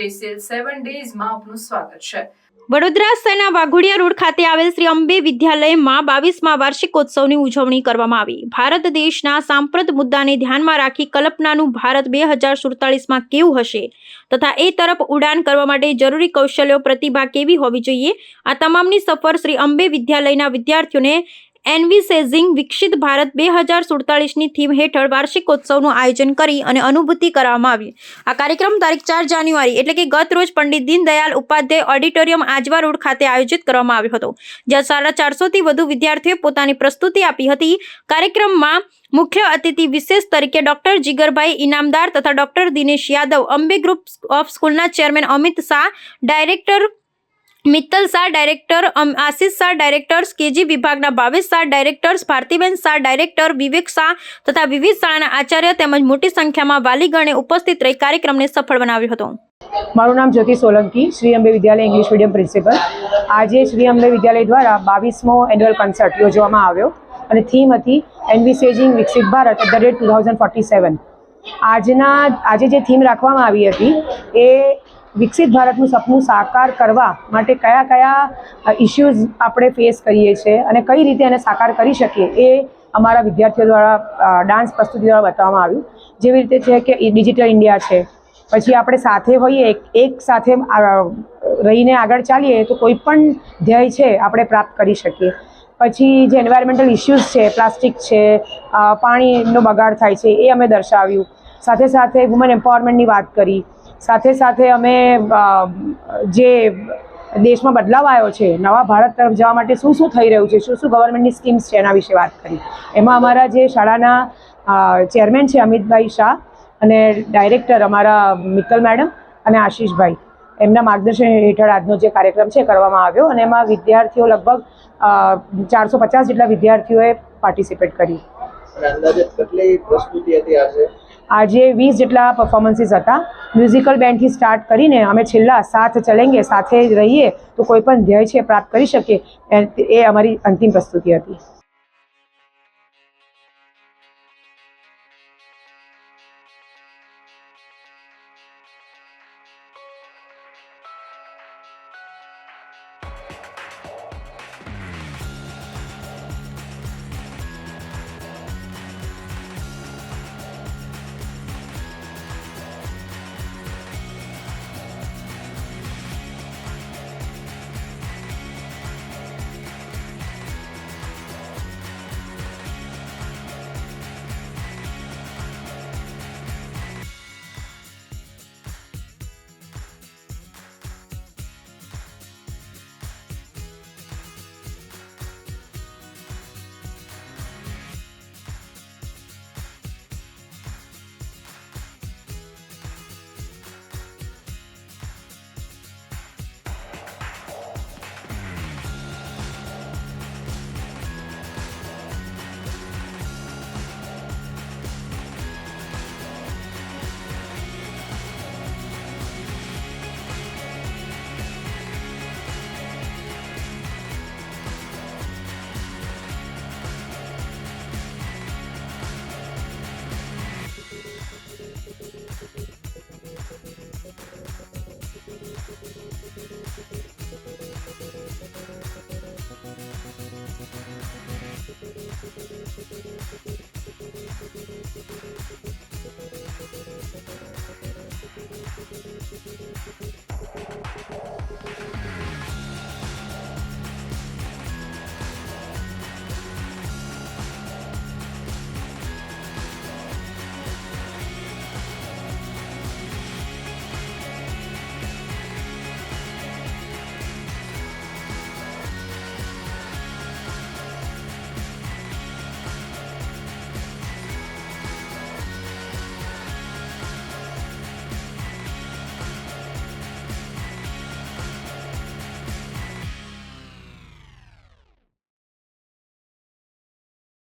Special સેવન ડેઝમાં આપનું સ્વાગત છે. વડોદરા શહેરના વાઘોડિયા રોડ ખાતે આવેલ શ્રી અંબે વિદ્યાલયમાં બાવીસમાં વાર્ષિકોત્સવની ઉજવણી કરવામાં આવી. ભારત દેશના સાંપ્રત મુદ્દાને ધ્યાનમાં રાખી કલ્પનાનું ભારત બે હજાર સુડતાલીસમાં કેવું હશે? તથા એ તરફ ઉડાન કરવા માટે જરૂરી કૌશલ્યો, પ્રતિભા કેવી હોવી જોઈએ? આ તમામની સફર શ્રી અંબે વિદ્યાલયના વિદ્યાર્થીઓને એનવિસેઝિંગ વિકસિત ભારત બે હજાર સુડતાલીસની થીમ હેઠળ વાર્ષિકોત્સવનું આયોજન કરી અને અનુભૂતિ કરવામાં આવી. આ કાર્યક્રમ તારીખ ચાર જાન્યુઆરી, એટલે કે ગત રોજ પંડિત દીનદયાળ ઉપાધ્યાય ઓડિટોરિયમ આજવા રોડ ખાતે આયોજિત કરવામાં આવ્યો હતો, જ્યાં સાડા ચારસોથી વધુ વિદ્યાર્થીઓએ પોતાની પ્રસ્તુતિ આપી હતી. કાર્યક્રમમાં મુખ્ય અતિથિ વિશેષ તરીકે ડોક્ટર જીગરભાઈ ઇનામદાર તથા doctor Dinesh Yadav, Ambe group of સ્કૂલના chairman Amit Shah, director Mittal Shah director Ashish Shah directors KG વિભાગના બાવીસ શાહ ડાયરેક્ટર્સ ભારતીબેન શાહ ડાયરેક્ટર, વિવેક શાહ તથા વિવિધ શાળાના આચાર્ય તેમજ મોટી સંખ્યામાં વાલીગણે ઉપસ્થિત રહી કાર્યક્રમને સફળ બનાવ્યો હતો. મારું નામ Jyoti Solanki, Shri Ambe Vidyalaya English medium principal. આજે શ્રી અંબે વિદ્યાલય દ્વારા બાવીસમો એન્યુઅલ કન્સર્ટ યોજવામાં આવ્યો અને થીમ હતી એન્વિસેજિંગ વિકસિત Bharat at the rate two thousand forty seven. આજના, આજે જે થીમ રાખવામાં આવી હતી એ વિકસિત ભારતનું સપનું સાકાર કરવા માટે કયા કયા ઇશ્યુઝ આપણે ફેસ કરીએ છીએ અને કઈ રીતે એને સાકાર કરી શકીએ એ અમારા વિદ્યાર્થીઓ દ્વારા ડાન્સ પ્રસ્તુતિ દ્વારા બતાવવામાં આવ્યું. જેવી રીતે છે કે ડિજિટલ ઇન્ડિયા છે. પછી આપણે સાથે હોઈએ, એક સાથે રહીને આગળ ચાલીએ તો કોઈ પણ ધ્યેય છે આપણે પ્રાપ્ત કરી શકીએ. પછી જે એન્વાયરમેન્ટલ ઇસ્યુઝ છે, પ્લાસ્ટિક છે પાણીનો બગાડ થાય છે એ અમે દર્શાવ્યું. સાથે સાથે વુમન એમ્પાવરમેન્ટની વાત કરી. સાથે સાથે અમે જે દેશમાં બદલાવ આવ્યો છે, નવા ભારત તરફ જવા માટે શું શું થઈ રહ્યું છે, શું શું ગવર્મેન્ટની સ્કીમ્સ છે એના વિશે વાત કરી. એમાં અમારા જે શાળાના ચેરમેન છે અમિતભાઈ શાહ અને ડાયરેક્ટર અમારા મિત્તલ મેડમ અને આશીષભાઈ. એમના માર્ગદર્શન હેઠળ આજનો જે કાર્યક્રમ છે કરવામાં આવ્યો અને એમાં વિદ્યાર્થીઓ લગભગ ચારસો પચાસ જેટલા વિદ્યાર્થીઓએ પાર્ટિસિપેટ કરી અંદાજે કેટલી પ્રસ્તુતિ હતી આજે આજે વીસ જેટલા પરફોર્મન્સીસ હતા. મ્યુઝિકલ બેન્ડથી સ્ટાર્ટ કરીને અમે છેલ્લા સાથ ચલેંગે સાથે રહીએ તો કોઈ પણ ધ્યેય છે પ્રાપ્ત કરી શકીએ એ- અમારી અંતિમ પ્રસ્તુતિ હતી.